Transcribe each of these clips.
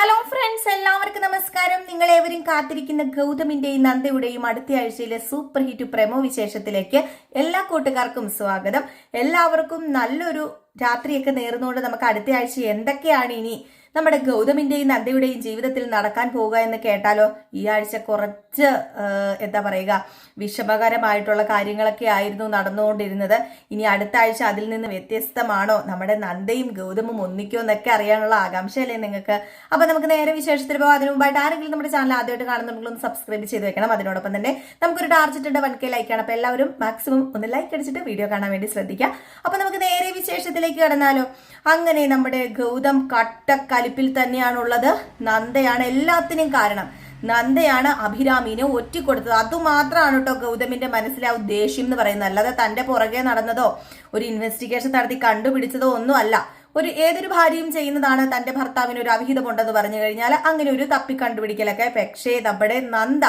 Hello friends എല്ലാവർക്കും നമസ്കാരം. നിങ്ങൾ ഏവരും കാത്തിരിക്കുന്ന ഗൗതമിന്റെയും നന്ദയുടെയും അടുത്ത ആഴ്ചയിലെ സൂപ്പർ ഹിറ്റ് പ്രമോ വിശേഷത്തിലേക്ക് എല്ലാ കൂട്ടുകാർക്കും സ്വാഗതം. എല്ലാവർക്കും നല്ലൊരു രാത്രിയൊക്കെ നേർന്നുകൊണ്ട് നമുക്ക് അടുത്ത ആഴ്ച എന്തൊക്കെയാണ് ഇനി നമ്മുടെ ഗൗതമിന്റെയും നന്ദയുടെയും ജീവിതത്തിൽ നടക്കാൻ പോവുക എന്ന് കേട്ടാലോ? ഈ ആഴ്ച കുറച്ച് എന്താ പറയുക വിഷമകരമായിട്ടുള്ള കാര്യങ്ങളൊക്കെ ആയിരുന്നു നടന്നുകൊണ്ടിരുന്നത്. ഇനി അടുത്ത ആഴ്ച അതിൽ നിന്ന് വ്യത്യസ്തമാണോ? നമ്മുടെ നന്ദയും ഗൗതമും ഒന്നിക്കോ എന്നൊക്കെ അറിയാനുള്ള ആകാംക്ഷയല്ലേ നിങ്ങൾക്ക്? അപ്പൊ നമുക്ക് നേരെ വിശേഷത്തിൽ പോകാം. അതിനു മുമ്പായിട്ട് ആരെങ്കിലും നമ്മുടെ ചാനൽ ആദ്യമായിട്ട് കാണുന്നുണ്ടെങ്കിൽ ഒന്ന് സബ്സ്ക്രൈബ് ചെയ്ത് വെക്കണം. അതിനോടൊപ്പം തന്നെ നമുക്കൊരു ടാർജറ്റ് ഉണ്ട് വൺ കെ ലൈക്കാണ് അപ്പൊ എല്ലാവരും മാക്സിമം ഒന്ന് ലൈക്ക് അടിച്ചിട്ട് വീഡിയോ കാണാൻ വേണ്ടി ശ്രദ്ധിക്കുക അപ്പൊ നമുക്ക് നേരെ വിശേഷത്തിലേക്ക് കടന്നാലോ. അങ്ങനെ നമ്മുടെ ഗൗതം കട്ടക്കലിപ്പിൽ തന്നെയാണുള്ളത്. നന്ദയാണ് എല്ലാത്തിനും കാരണം. നന്ദയാണ് അഭിരാമിനെ ഒറ്റിക്കൊടുത്തത്. അതുമാത്രമാണ് കേട്ടോ ഗൗതമിന്റെ മനസ്സിലെ ആ ഉദ്ദേശ്യം എന്ന് പറയുന്നത്. അല്ലാതെ തന്റെ പുറകെ നടന്നതോ ഒരു ഇൻവെസ്റ്റിഗേഷൻ നടത്തി കണ്ടുപിടിച്ചതോ ഒന്നും അല്ല ഒരു ഏതൊരു ഭാര്യയും ചെയ്യുന്നതാണ് തന്റെ ഭർത്താവിന് ഒരു അവിഹിതമുണ്ടെന്ന് പറഞ്ഞു കഴിഞ്ഞാൽ അങ്ങനെ ഒരു തപ്പി കണ്ടുപിടിക്കലൊക്കെ പക്ഷേ നമ്മുടെ നന്ദ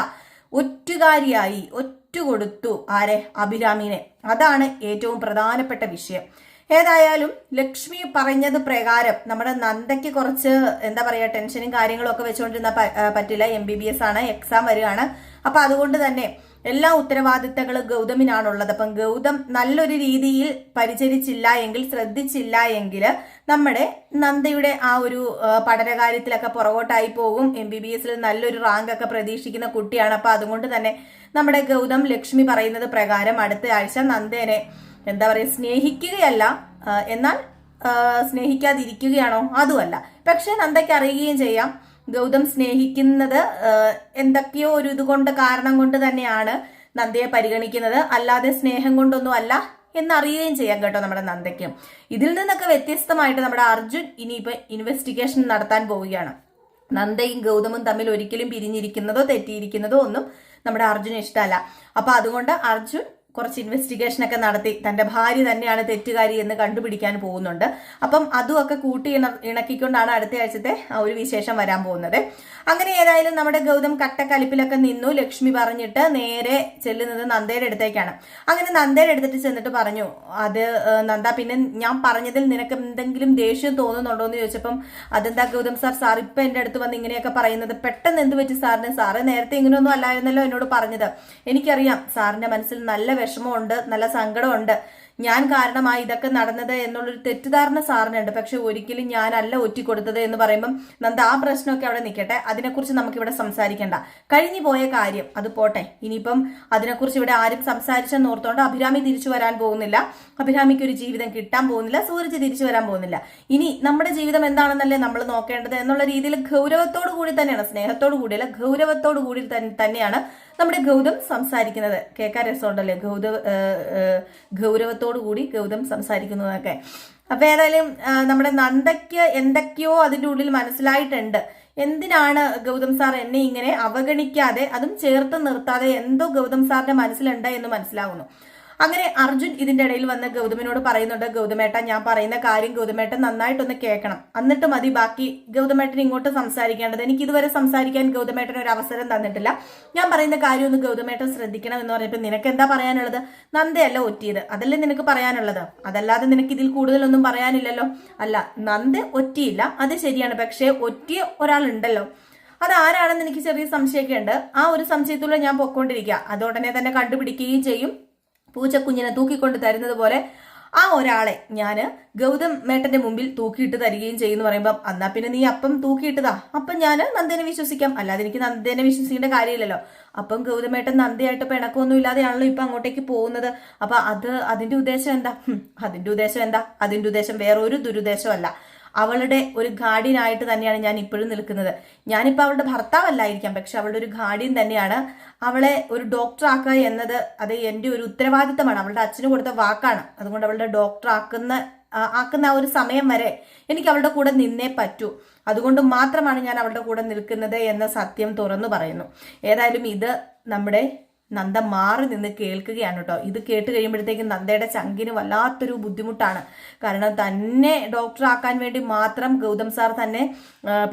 ഒറ്റുകാരിയായി ഒറ്റുകൊടുത്തു ആരെ? അഭിരാമിനെ. അതാണ് ഏറ്റവും പ്രധാനപ്പെട്ട വിഷയം. ഏതായാലും ലക്ഷ്മി പറഞ്ഞത് പ്രകാരം നമ്മുടെ നന്ദയ്ക്ക് കുറച്ച് എന്താ പറയാ ടെൻഷനും കാര്യങ്ങളും ഒക്കെ വെച്ചുകൊണ്ടിരുന്ന പറ്റില്ല. എം ബി ബി എസ് ആണ് എക്സാം വരികയാണ്. അപ്പൊ അതുകൊണ്ട് തന്നെ എല്ലാ ഉത്തരവാദിത്തങ്ങളും ഗൗതമിനാണുള്ളത്. അപ്പം ഗൗതം നല്ലൊരു രീതിയിൽ പരിചരിച്ചില്ല എങ്കിൽ ശ്രദ്ധിച്ചില്ല എങ്കിൽ നമ്മുടെ നന്ദയുടെ ആ ഒരു പഠനകാര്യത്തിലൊക്കെ പുറകോട്ടായി പോകും. എം ബി ബി എസിൽ നല്ലൊരു റാങ്ക് ഒക്കെ പ്രതീക്ഷിക്കുന്ന കുട്ടിയാണ്. അപ്പൊ അതുകൊണ്ട് തന്നെ നമ്മുടെ ഗൗതം ലക്ഷ്മി പറയുന്നത് പ്രകാരം അടുത്ത ആഴ്ച നന്ദേനെ എന്താ പറയുക സ്നേഹിക്കുകയല്ല എന്നാൽ സ്നേഹിക്കാതിരിക്കുകയാണോ? അതുമല്ല. പക്ഷെ നന്ദയ്ക്ക് അറിയുകയും ചെയ്യാം. ഗൗതം സ്നേഹിക്കുന്നത് എന്തൊക്കെയോ ഒരു ഇതുകൊണ്ട് കാരണം കൊണ്ട് തന്നെയാണ് നന്ദയെ പരിഗണിക്കുന്നത്. അല്ലാതെ സ്നേഹം കൊണ്ടൊന്നും അല്ല എന്നറിയുകയും ചെയ്യാം കേട്ടോ നമ്മുടെ നന്ദയ്ക്ക്. ഇതിൽ നിന്നൊക്കെ വ്യത്യസ്തമായിട്ട് നമ്മുടെ അർജുൻ ഇനിയിപ്പോ ഇൻവെസ്റ്റിഗേഷൻ നടത്താൻ പോവുകയാണ്. നന്ദയും ഗൗതമും തമ്മിൽ ഒരിക്കലും പിരിഞ്ഞിരിക്കുന്നതോ തെറ്റിയിരിക്കുന്നതോ ഒന്നും നമ്മുടെ അർജുന് ഇഷ്ടമല്ല. അപ്പൊ അതുകൊണ്ട് അർജുൻ കുറച്ച് ഇൻവെസ്റ്റിഗേഷൻ ഒക്കെ നടത്തി. തന്റെ ഭാര്യ തന്നെയാണ് തെറ്റുകാരി എന്ന് കണ്ടുപിടിക്കാൻ പോകുന്നുണ്ട്. അപ്പം അതുമൊക്കെ കൂട്ടി ഇണ ഇണക്കിക്കൊണ്ടാണ് അടുത്ത ആഴ്ചത്തെ ഒരു വിശേഷം വരാൻ പോകുന്നത്. അങ്ങനെ ഏതായാലും നമ്മുടെ ഗൗതം കട്ടക്കലിപ്പിലൊക്കെ നിന്നു. ലക്ഷ്മി പറഞ്ഞിട്ട് നേരെ ചെല്ലുന്നത് നന്ദയുടെ അടുത്തേക്കാണ്. അങ്ങനെ നന്ദയുടെ അടുത്തിട്ട് ചെന്നിട്ട് പറഞ്ഞു അത് നന്ദ പിന്നെ ഞാൻ പറഞ്ഞതിൽ നിനക്ക് എന്തെങ്കിലും ദേഷ്യം തോന്നുന്നുണ്ടോ എന്ന് ചോദിച്ചപ്പം അതെന്താ ഗൗതം സാർ സാർ ഇപ്പൊ എന്റെ അടുത്ത് വന്ന് ഇങ്ങനെയൊക്കെ പറയുന്നത്? പെട്ടെന്ന് എന്ത് പറ്റി സാറിന്? സാറ് നേരത്തെ ഇങ്ങനെയൊന്നും അല്ലായിരുന്നല്ലോ എന്നോട് പറഞ്ഞത്. എനിക്കറിയാം സാറിന്റെ മനസ്സിൽ നല്ല വിഷമമുണ്ട് നല്ല സങ്കടമുണ്ട്. ഞാൻ കാരണമായി ഇതൊക്കെ നടന്നത് എന്നുള്ളൊരു തെറ്റിദ്ധാരണ സാറിനുണ്ട്. പക്ഷെ ഒരിക്കലും ഞാനല്ല ഒറ്റിക്കൊടുത്തത് എന്ന് പറയുമ്പം നന്ദ ആ പ്രശ്നമൊക്കെ അവിടെ നിൽക്കട്ടെ. അതിനെക്കുറിച്ച് നമുക്കിവിടെ സംസാരിക്കണ്ട. കഴിഞ്ഞു പോയ കാര്യം അത് പോട്ടെ. ഇനിയിപ്പം അതിനെക്കുറിച്ച് ഇവിടെ ആരും സംസാരിച്ചെന്ന് ഓർത്തോണ്ട് അഭിരാമി തിരിച്ചു വരാൻ പോകുന്നില്ല. അഭിരാമിക്ക് ഒരു ജീവിതം കിട്ടാൻ പോകുന്നില്ല. സൂരജ് തിരിച്ചു വരാൻ പോകുന്നില്ല. ഇനി നമ്മുടെ ജീവിതം എന്താണെന്നല്ലേ നമ്മൾ നോക്കേണ്ടത് എന്നുള്ള രീതിയിൽ ഗൗരവത്തോടു കൂടി തന്നെയാണ് സ്നേഹത്തോടു കൂടിയല്ല ഗൗരവത്തോടു കൂടി തന്നെയാണ് നമ്മുടെ ഗൗതം സംസാരിക്കുന്നത്. കേൾക്കാൻ രസമുണ്ടല്ലേ? ഗൗതം ഗൗരവത്തോടു കൂടി ഗൗതം സംസാരിക്കുന്നതൊക്കെ. അപ്പൊ ഏതായാലും നമ്മുടെ നന്ദയ്ക്ക് എന്തൊക്കെയോ അതിന്റെ ഉള്ളിൽ മനസ്സിലായിട്ടുണ്ട്. എന്തിനാണ് ഗൗതം സാർ എന്നെ ഇങ്ങനെ അവഗണിക്കാതെ അതും ചേർത്ത് നിർത്താതെ എന്തോ ഗൗതം സാറിന്റെ മനസ്സിലുണ്ട് എന്ന് മനസ്സിലാവുന്നു. അങ്ങനെ അർജുൻ ഇതിന്റെ ഇടയിൽ വന്ന് ഗൗതമിനോട് പറയുന്നുണ്ട് ഗൗതമേട്ട ഞാൻ പറയുന്ന കാര്യം ഗൗതമേട്ടൻ നന്നായിട്ടൊന്ന് കേൾക്കണം. എന്നിട്ട് മതി ബാക്കി ഗൗതമേട്ടൻ ഇങ്ങോട്ട് സംസാരിക്കേണ്ടത്. എനിക്ക് ഇതുവരെ സംസാരിക്കാൻ ഗൗതമേട്ടൻ ഒരു അവസരം തന്നിട്ടില്ല. ഞാൻ പറയുന്ന കാര്യം ഒന്ന് ഗൗതമേട്ടൻ ശ്രദ്ധിക്കണം എന്ന് പറഞ്ഞപ്പോൾ നിനക്ക് എന്താ പറയാനുള്ളത്? നന്ദയല്ല ഒറ്റിയത്. അതല്ലേ നിനക്ക് പറയാനുള്ളത്? അതല്ലാതെ നിനക്ക് ഇതിൽ കൂടുതലൊന്നും പറയാനില്ലല്ലോ. അല്ല നന്ദ ഒറ്റിയില്ല. അത് ശരിയാണ്. പക്ഷേ ഒറ്റിയ ഒരാളുണ്ടല്ലോ. അത് ആരാണെന്ന് എനിക്ക് ചെറിയ സംശയമൊക്കെ ഉണ്ട്. ആ ഒരു സംശയത്തിലൂടെ ഞാൻ പൊക്കോണ്ടിരിക്കുക അത് ഉടനെ തന്നെ കണ്ടുപിടിക്കുകയും ചെയ്യും. പൂച്ചക്കുഞ്ഞിനെ തൂക്കിക്കൊണ്ട് തരുന്നത് പോലെ ആ ഒരാളെ ഞാൻ ഗൗതം മേട്ടന്റെ മുമ്പിൽ തൂക്കിയിട്ട് തരികയും ചെയ്യുന്നു പറയുമ്പം എന്നാ പിന്നെ നീ അപ്പം തൂക്കിയിട്ടതാ. അപ്പം ഞാൻ നന്ദനെ വിശ്വസിക്കാം. അല്ലാതെ എനിക്ക് നന്ദനെ വിശ്വസിക്കേണ്ട കാര്യമില്ലല്ലോ. അപ്പം ഗൗതമേട്ടൻ നന്ദയായിട്ട് പിണക്കമൊന്നും ഇല്ലാതെയാണല്ലോ ഇപ്പൊ അങ്ങോട്ടേക്ക് പോകുന്നത്. അപ്പൊ അത് അതിന്റെ ഉദ്ദേശം എന്താ? അതിന്റെ ഉദ്ദേശം എന്താ? അതിന്റെ ഉദ്ദേശം വേറൊരു ദുരുദ്ദേശമല്ല. അവളുടെ ഒരു ഗാർഡിയനായിട്ട് തന്നെയാണ് ഞാൻ ഇപ്പോഴും നിൽക്കുന്നത്. ഞാനിപ്പോൾ അവളുടെ ഭർത്താവല്ലായിരിക്കാം പക്ഷെ അവളുടെ ഒരു ഗാർഡിയൻ തന്നെയാണ് അവളെ ഒരു ഡോക്ടറാക്കുക എന്നത് അത് എന്റെ ഒരു ഉത്തരവാദിത്തമാണ്. അവളുടെ അച്ഛന് കൊടുത്ത വാക്കാണ്. അതുകൊണ്ട് അവളുടെ ഡോക്ടറാക്കുന്ന ആക്കുന്ന ആ ഒരു സമയം വരെ എനിക്ക് അവളുടെ കൂടെ നിന്നേ പറ്റൂ. അതുകൊണ്ട് മാത്രമാണ് ഞാൻ അവളുടെ കൂടെ നിൽക്കുന്നത് എന്ന സത്യം തുറന്നു പറയുന്നു. ഏതായാലും ഇത് നമ്മുടെ നന്ദ മാറി നിന്ന് കേൾക്കുകയാണ് കേട്ടോ. ഇത് കേട്ട് കഴിയുമ്പോഴത്തേക്കും നന്ദയുടെ ചങ്കിന് വല്ലാത്തൊരു ബുദ്ധിമുട്ടാണ്. കാരണം തന്നെ ഡോക്ടറാക്കാൻ വേണ്ടി മാത്രം ഗൗതം സാർ തന്നെ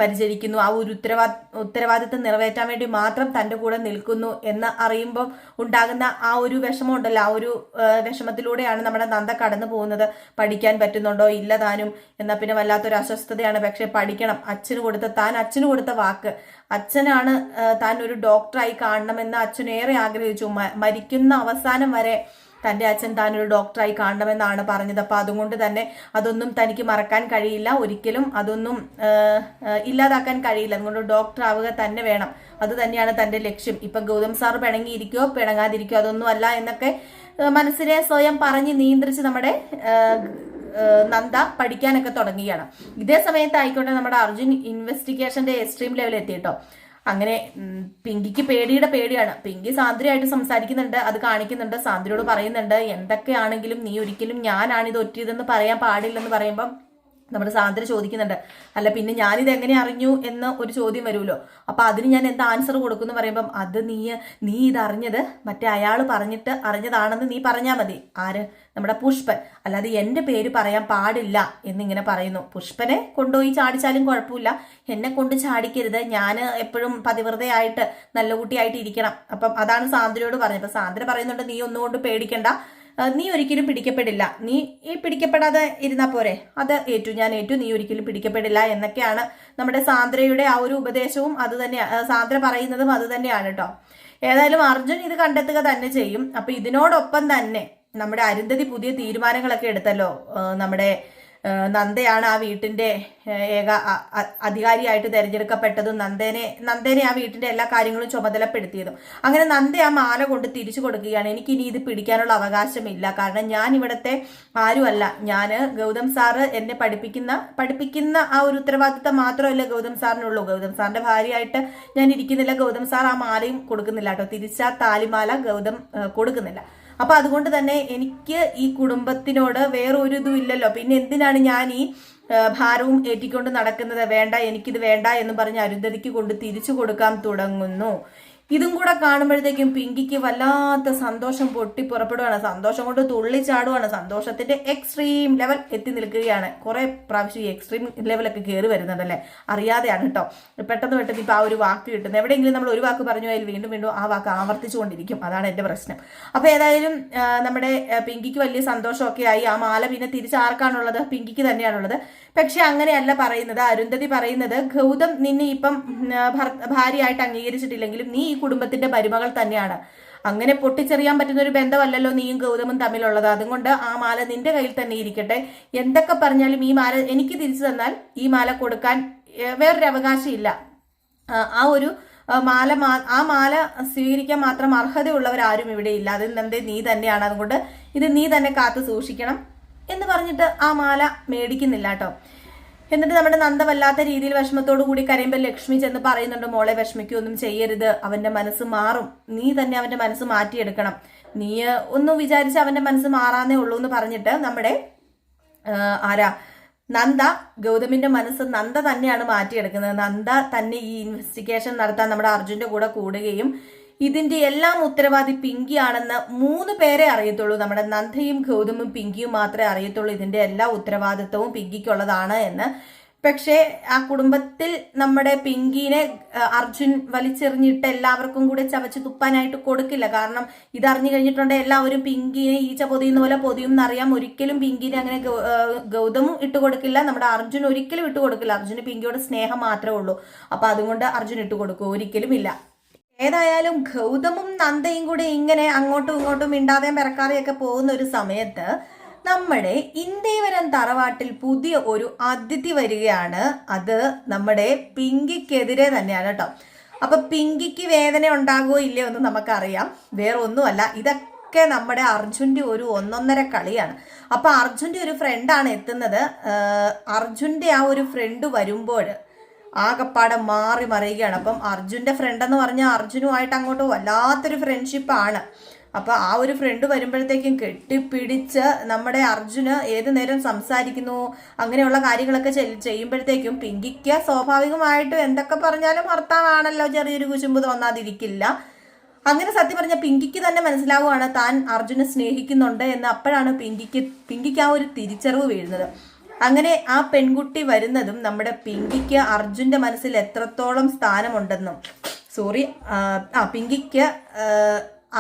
പരിചരിക്കുന്നു. ആ ഒരു ഉത്തരവാ ഉത്തരവാദിത്തം നിറവേറ്റാൻ വേണ്ടി മാത്രം തന്റെ കൂടെ നിൽക്കുന്നു എന്ന് അറിയുമ്പോൾ ഉണ്ടാകുന്ന ആ ഒരു വിഷമം ഉണ്ടല്ലോ ആ ഒരു വിഷമത്തിലൂടെയാണ് നമ്മുടെ നന്ദ കടന്നു പോകുന്നത്. പഠിക്കാൻ പറ്റുന്നുണ്ടോ? ഇല്ല താനും. എന്നാൽ പിന്നെ വല്ലാത്തൊരു അസ്വസ്ഥതയാണ്. പക്ഷെ പഠിക്കണം. അച്ഛന് കൊടുത്ത താൻ അച്ഛന് കൊടുത്ത വാക്ക്. അച്ഛനാണ് താൻ ഒരു ഡോക്ടറായി കാണണമെന്ന് അച്ഛൻ ഏറെ ആഗ്രഹിച്ചു. മരിക്കുന്ന അവസാനം വരെ തന്റെ അച്ഛൻ താൻ ഒരു ഡോക്ടറായി കാണണമെന്നാണ് പറഞ്ഞത്. അപ്പോൾ അതുകൊണ്ട് തന്നെ അതൊന്നും തനിക്ക് മറക്കാൻ കഴിയില്ല. ഒരിക്കലും അതൊന്നും ഇല്ലാതാക്കാൻ കഴിയില്ല. അതുകൊണ്ട് ഡോക്ടർ ആവുക തന്നെ വേണം. അത് തന്നെയാണ് തന്റെ ലക്ഷ്യം. ഇപ്പം ഗൗതം സാർ പിണങ്ങിയിരിക്കോ പിണങ്ങാതിരിക്കോ അതൊന്നും അല്ല എന്നൊക്കെ മനസ്സിനെ സ്വയം പറഞ്ഞ് നിയന്ത്രിച്ച് നമ്മുടെ നന്ദ പഠിക്കാനൊക്കെ തുടങ്ങുകയാണ്. ഇതേ സമയത്ത് ആയിക്കോട്ടെ നമ്മുടെ അർജുൻ ഇൻവെസ്റ്റിഗേഷന്റെ എക്സ്ട്രീം ലെവൽ എത്തിയിട്ടോ. അങ്ങനെ പിങ്കിക്ക് പേടിയുടെ പേടിയാണ്. പിങ്കി സാന്ദ്രയായിട്ട് സംസാരിക്കുന്നുണ്ട് അത് കാണിക്കുന്നുണ്ട് സാന്ദ്രയോട് പറയുന്നുണ്ട് എന്തൊക്കെയാണെങ്കിലും നീ ഒരിക്കലും ഞാനാണ് ഇത് ഒറ്റിയതെന്ന് പറയാൻ പാടില്ലെന്ന് പറയുമ്പം നമ്മുടെ സാന്ദ്ര ചോദിക്കുന്നുണ്ട്. അല്ല പിന്നെ ഞാനിത് എങ്ങനെ അറിഞ്ഞു എന്ന് ഒരു ചോദ്യം വരുമല്ലോ. അപ്പൊ അതിന് ഞാൻ എന്താ ആൻസർ കൊടുക്കുന്നു പറയുമ്പം അത് നീ നീ ഇത് അറിഞ്ഞത് മറ്റേ അയാൾ പറഞ്ഞിട്ട് അറിഞ്ഞതാണെന്ന് നീ പറഞ്ഞാൽ മതി. ആര്? നമ്മുടെ പുഷ്പൻ. അല്ലാതെ എന്റെ പേര് പറയാൻ പാടില്ല എന്നിങ്ങനെ പറയുന്നു. പുഷ്പനെ കൊണ്ടുപോയി ചാടിച്ചാലും കുഴപ്പമില്ല. എന്നെ കൊണ്ട് ചാടിക്കരുത്. ഞാൻ എപ്പോഴും പതിവ്രതയായിട്ട് നല്ല കുട്ടിയായിട്ട് ഇരിക്കണം. അപ്പം അതാണ് സാന്ദ്രയോട് പറഞ്ഞത്. അപ്പൊ സാന്ദ്ര പറയുന്നുണ്ട് നീ ഒന്നുകൊണ്ട് പേടിക്കണ്ട. നീ ഒരിക്കലും പിടിക്കപ്പെടില്ല. നീ ഈ പിടിക്കപ്പെടാതെ ഇരുന്നാ പോരെ. അത് ഏറ്റു ഞാൻ ഏറ്റു. നീ ഒരിക്കലും പിടിക്കപ്പെടില്ല എന്നൊക്കെയാണ് നമ്മുടെ സാന്ദ്രയുടെ ആ ഒരു ഉപദേശവും അത് തന്നെയാണ് സാന്ദ്ര പറയുന്നതും അത് തന്നെയാണ് കേട്ടോ ഏതായാലും അർജുൻ ഇത് കണ്ടെത്തുക തന്നെ ചെയ്യും. അപ്പൊ ഇതിനോടൊപ്പം തന്നെ നമ്മുടെ അരുന്ധതി പുതിയ തീരുമാനങ്ങളൊക്കെ എടുത്തല്ലോ നമ്മുടെ നന്ദയാണ് ആ വീട്ടിന്റെ ഏക അധികാരിയായിട്ട് തിരഞ്ഞെടുക്കപ്പെട്ടതും നന്ദനെ നന്ദനെ ആ വീട്ടിന്റെ എല്ലാ കാര്യങ്ങളും ചുമതലപ്പെടുത്തിയതും. അങ്ങനെ നന്ദ ആ മാല കൊണ്ട് തിരിച്ചു കൊടുക്കുകയാണ്. എനിക്ക് ഇനി ഇത് പിടിക്കാനുള്ള അവകാശമില്ല. കാരണം ഞാൻ ഇവിടുത്തെ ആരുമല്ല. ഞാൻ ഗൗതം സാറ് എന്നെ പഠിപ്പിക്കുന്ന പഠിപ്പിക്കുന്ന ആ ഒരു ഉത്തരവാദിത്തം മാത്രമല്ല ഗൗതം സാറിനുള്ളൂ. ഗൗതം സാറിന്റെ ഭാര്യയായിട്ട് ഞാൻ ഇരിക്കുന്നില്ല. ഗൗതം സാർ ആ മാലയും കൊടുക്കുന്നില്ല കേട്ടോ. തിരിച്ച താലിമാല ഗൗതം കൊടുക്കുന്നില്ല. അപ്പൊ അതുകൊണ്ട് തന്നെ എനിക്ക് ഈ കുടുംബത്തിനോട് വേറൊരു ഇതും ഇല്ലല്ലോ. പിന്നെ എന്തിനാണ് ഞാൻ ഈ ഭാരവും ഏറ്റിക്കൊണ്ട് നടക്കുന്നത്? വേണ്ട എനിക്കിത് വേണ്ട എന്ന് പറഞ്ഞ് അരുന്ധതിക്ക് കൊണ്ട് തിരിച്ചു കൊടുക്കാൻ തുടങ്ങുന്നു. ഇതും കൂടെ കാണുമ്പോഴത്തേക്കും പിങ്കിക്ക് വല്ലാത്ത സന്തോഷം പൊട്ടി പുറപ്പെടുവാണ്. സന്തോഷം കൊണ്ട് തുള്ളിച്ചാടുകയാണ് സന്തോഷത്തിന്റെ എക്സ്ട്രീം ലെവൽ എത്തി നിൽക്കുകയാണ്. കുറെ പ്രാവശ്യം ഈ എക്സ്ട്രീം ലെവലൊക്കെ കയറി വരുന്നുണ്ടല്ലേ അറിയാതെയാണ് കേട്ടോ. പെട്ടെന്ന് പെട്ടെന്ന് ഇപ്പൊ ആ ഒരു വാക്ക് കിട്ടുന്നത്. എവിടെയെങ്കിലും നമ്മൾ ഒരു വാക്ക് പറഞ്ഞു പോയാൽ വീണ്ടും വീണ്ടും ആ വാക്ക് ആവർത്തിച്ചുകൊണ്ടിരിക്കും. അതാണ് എന്റെ പ്രശ്നം. അപ്പൊ ഏതായാലും നമ്മുടെ പിങ്കിക്ക് വലിയ സന്തോഷമൊക്കെ ആയി. ആ മാല പിന്നെ തിരിച്ചാർക്കാണുള്ളത്? പിങ്കിക്ക് തന്നെയാണുള്ളത്. പക്ഷെ അങ്ങനെയല്ല പറയുന്നത്. അരുന്ധതി പറയുന്നത് ഗൗതം നിന്നെ ഇപ്പം ഭാര്യയായിട്ട് അംഗീകരിച്ചിട്ടില്ലെങ്കിലും നീ ഈ കുടുംബത്തിന്റെ മരുമകൾ തന്നെയാണ്. അങ്ങനെ പൊട്ടിച്ചെറിയാൻ പറ്റുന്ന ഒരു ബന്ധമല്ലല്ലോ നീയും ഗൗതമും തമ്മിലുള്ളത്. അതുകൊണ്ട് ആ മാല നിന്റെ കയ്യിൽ തന്നെ ഇരിക്കട്ടെ. എന്തൊക്കെ പറഞ്ഞാലും ഈ മാല എനിക്ക് തിരിച്ചു തന്നാൽ ഈ മാല കൊടുക്കാൻ വേറൊരു അവകാശം ഇല്ല. ആ, ഒരു മാല ആ മാല സ്വീകരിക്കാൻ മാത്രം അർഹതയുള്ളവരാരും ഇവിടെ ഇല്ല. അത് നന്ദേ നീ തന്നെയാണ്. അതുകൊണ്ട് ഇത് നീ തന്നെ കാത്തു സൂക്ഷിക്കണം എന്ന് പറഞ്ഞിട്ട് ആ മാല മേടിക്കുന്നില്ല കേട്ടോ. എന്നിട്ട് നമ്മുടെ നന്ദ വല്ലാത്ത രീതിയിൽ വിഷമത്തോടു കൂടി കരയുമ്പോൾ ലക്ഷ്മി ചെന്ന് പറയുന്നുണ്ട് മോളെ വിഷമിക്കൊന്നും ചെയ്യരുത്. അവന്റെ മനസ്സ് മാറും. നീ തന്നെ അവന്റെ മനസ്സ് മാറ്റിയെടുക്കണം. നീ ഒന്നും വിചാരിച്ച് അവന്റെ മനസ്സ് മാറാന്നേ ഉള്ളൂ എന്ന് പറഞ്ഞിട്ട് നമ്മുടെ ആരാ? നന്ദ ഗൗതമിന്റെ മനസ്സ് നന്ദ തന്നെയാണ് മാറ്റിയെടുക്കുന്നത്. നന്ദ തന്നെ ഈ ഇൻവെസ്റ്റിഗേഷൻ നടത്താൻ നമ്മുടെ അർജുന്റെ കൂടെ കൂടുകയും ഇതിന്റെ എല്ലാം ഉത്തരവാദി പിങ്കി ആണെന്ന് മൂന്ന് പേരെ അറിയത്തുള്ളൂ. നമ്മുടെ നന്ദയും ഗൗതമും പിങ്കിയും മാത്രമേ അറിയത്തുള്ളൂ. ഇതിന്റെ എല്ലാ ഉത്തരവാദിത്വവും പിങ്കിക്കുള്ളതാണ് എന്ന്. പക്ഷേ ആ കുടുംബത്തിൽ നമ്മുടെ പിങ്കിനെ അർജുൻ വലിച്ചെറിഞ്ഞിട്ട് എല്ലാവർക്കും കൂടെ ചവച്ച് തുപ്പാനായിട്ട് കൊടുക്കില്ല. കാരണം ഇത് അറിഞ്ഞു കഴിഞ്ഞിട്ടുണ്ടെങ്കിൽ എല്ലാവരും പിങ്കിനെ ഈച്ച പൊതിയുന്ന പോലെ പൊതിയും എന്നറിയാം ഒരിക്കലും പിങ്കിനെ അങ്ങനെ ഗൗതമും ഇട്ട് കൊടുക്കില്ല. നമ്മുടെ അർജുൻ ഒരിക്കലും ഇട്ട് കൊടുക്കില്ല. അർജുന് പിങ്കിയോട് സ്നേഹം മാത്രമേ ഉള്ളൂ. അപ്പൊ അതുകൊണ്ട് അർജുൻ ഇട്ട് കൊടുക്കും. ഒരിക്കലും ഇല്ല. ഏതായാലും ഗൗതമും നന്ദയും കൂടി ഇങ്ങനെ അങ്ങോട്ടും ഇങ്ങോട്ടും മിണ്ടാതെയും പിറക്കാതെയൊക്കെ പോകുന്ന ഒരു സമയത്ത് നമ്മുടെ ഇന്ത്യവരം തറവാട്ടിൽ പുതിയ ഒരു അതിഥി വരികയാണ്. അത് നമ്മുടെ പിങ്കിക്കെതിരെ തന്നെയാണ് കേട്ടോ. അപ്പൊ പിങ്കിക്ക് വേദന ഉണ്ടാകുമോ ഇല്ലയോ എന്ന് നമുക്കറിയാം. വേറെ ഒന്നുമല്ല ഇതൊക്കെ നമ്മുടെ അർജുന്റെ ഒരു ഒന്നൊന്നര കളിയാണ്. അപ്പൊ അർജുന്റെ ഒരു ഫ്രണ്ടാണ് എത്തുന്നത്. അർജുന്റെ ആ ഒരു ഫ്രണ്ട് വരുമ്പോൾ ആകപ്പാടെ മാറി മറിയുകയാണ്. അപ്പം അർജുന്റെ ഫ്രണ്ട് എന്ന് പറഞ്ഞാൽ അർജുനുമായിട്ട് അങ്ങോട്ട് വല്ലാത്തൊരു ഫ്രണ്ട്ഷിപ്പാണ് അപ്പൊ ആ ഒരു ഫ്രണ്ട് വരുമ്പോഴത്തേക്കും കെട്ടിപ്പിടിച്ച് നമ്മുടെ അർജുന് ഏത് നേരം സംസാരിക്കുന്നു അങ്ങനെയുള്ള കാര്യങ്ങളൊക്കെ ചെയ്- ചെയ്യുമ്പോഴത്തേക്കും പിങ്കിക്ക് സ്വാഭാവികമായിട്ടും എന്തൊക്കെ പറഞ്ഞാലും ഭർത്താവാണല്ലോ ചെറിയൊരു കുശുമ്പ് തോന്നാതിരിക്കില്ല. അങ്ങനെ സത്യം പറഞ്ഞ പിങ്കിക്ക് തന്നെ മനസ്സിലാവുകയാണ് താൻ അർജുനെ സ്നേഹിക്കുന്നുണ്ട് എന്ന് അപ്പോഴാണ് പിങ്കിക്ക് പിങ്കിക്ക് ആ ഒരു തിരിച്ചറിവ് വീഴുന്നത്. അങ്ങനെ ആ പെൺകുട്ടി വരുന്നതും നമ്മുടെ പിങ്കിക്ക് അർജുന്റെ മനസ്സിൽ എത്രത്തോളം സ്ഥാനമുണ്ടെന്നും സോറി ആ പിങ്കിക്ക്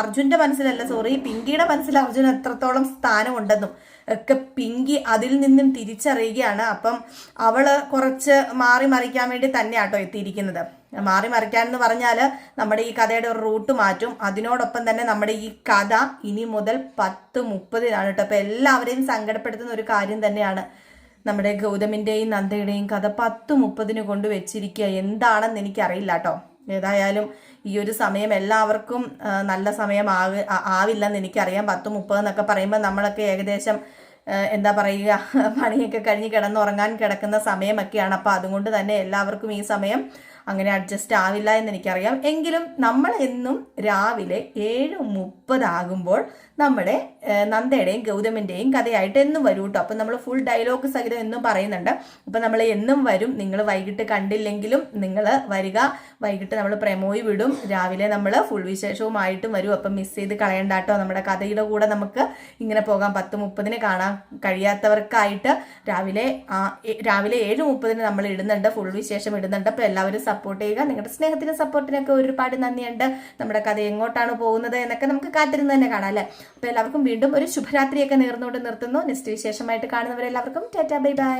അർജുന്റെ മനസ്സിലല്ല സോറി പിങ്കിയുടെ മനസ്സിൽ അർജുൻ എത്രത്തോളം സ്ഥാനമുണ്ടെന്നും ഒക്കെ പിങ്കി അതിൽ നിന്നും തിരിച്ചറിയുകയാണ്. അപ്പം അവൾ കുറച്ച് മാറി മറിക്കാൻ വേണ്ടി തന്നെയാട്ടോ എത്തിയിരിക്കുന്നത്. മാറി മറിക്കാൻ എന്ന് പറഞ്ഞാൽ നമ്മുടെ ഈ കഥയുടെ ഒരു റൂട്ട് മാറ്റും. അതിനോടൊപ്പം തന്നെ നമ്മുടെ ഈ കഥ ഇനി മുതൽ പത്ത് മുപ്പതിനാണ് കേട്ടോ. അപ്പൊ എല്ലാവരെയും സങ്കടപ്പെടുത്തുന്ന ഒരു കാര്യം തന്നെയാണ്. നമ്മുടെ ഗൗതമിന്റെയും നന്ദയുടെയും കഥ പത്ത് മുപ്പതിന് കൊണ്ട് വെച്ചിരിക്കുക. എന്താണെന്ന് എനിക്കറിയില്ല കേട്ടോ. ഏതായാലും ഈ ഒരു സമയം എല്ലാവർക്കും നല്ല സമയം ആവ ആവില്ലെന്ന് എനിക്കറിയാം. പത്ത് മുപ്പത് എന്നൊക്കെ പറയുമ്പോൾ നമ്മളൊക്കെ ഏകദേശം എന്താ പറയുക പണിയൊക്കെ കഴിഞ്ഞ് കിടന്നുറങ്ങാൻ കിടക്കുന്ന സമയമൊക്കെയാണ്. അപ്പോൾ അതുകൊണ്ട് തന്നെ എല്ലാവർക്കും ഈ സമയം അങ്ങനെ അഡ്ജസ്റ്റ് ആവില്ല എന്ന് എനിക്കറിയാം. എങ്കിലും നമ്മൾ എന്നും രാവിലെ ഏഴ് മുപ്പതാകുമ്പോൾ നമ്മുടെ നന്ദയുടെയും ഗൗതമിന്റെയും കഥയായിട്ട് എന്നും വരും കേട്ടോ അപ്പം നമ്മൾ ഫുൾ ഡയലോഗ് സഹിതം എന്നും പറയുന്നുണ്ട്. അപ്പം നമ്മൾ എന്നും വരും. നിങ്ങൾ വൈകിട്ട് കണ്ടില്ലെങ്കിലും നിങ്ങൾ വരിക. വൈകിട്ട് നമ്മൾ പ്രമോയി വിടും. രാവിലെ നമ്മൾ ഫുൾ വിശേഷവുമായിട്ടും വരും. അപ്പം മിസ് ചെയ്ത് കളയണ്ട കേട്ടോ നമ്മുടെ കഥയുടെ കൂടെ നമുക്ക് ഇങ്ങനെ പോകാം. പത്ത് മുപ്പതിന് കാണാൻ കഴിയാത്തവർക്കായിട്ട് രാവിലെ രാവിലെ ഏഴ് മുപ്പതിന് നമ്മൾ ഇടുന്നുണ്ട്. ഫുൾ വിശേഷം ഇടുന്നുണ്ട്. അപ്പോൾ എല്ലാവരും സപ്പോർട്ട് ചെയ്യുക. നിങ്ങളുടെ സ്നേഹത്തിനും സപ്പോർട്ടിനൊക്കെ ഒരുപാട് നന്ദിയുണ്ട്. നമ്മുടെ കഥ എങ്ങോട്ടാണ് പോകുന്നത് എന്നൊക്കെ നമുക്ക് കാത്തിരുന്ന് തന്നെ കാണാം അല്ലേ? അപ്പോൾ എല്ലാവർക്കും വീണ്ടും ഒരു ശുഭരാത്രിയൊക്കെ നേർന്നുകൊണ്ട് നിർത്തുന്നു. നെക്സ്റ്റ് വിശേഷമായിട്ട് കാണുന്നവരെല്ലാവർക്കും ടാറ്റാ ബൈ ബൈ.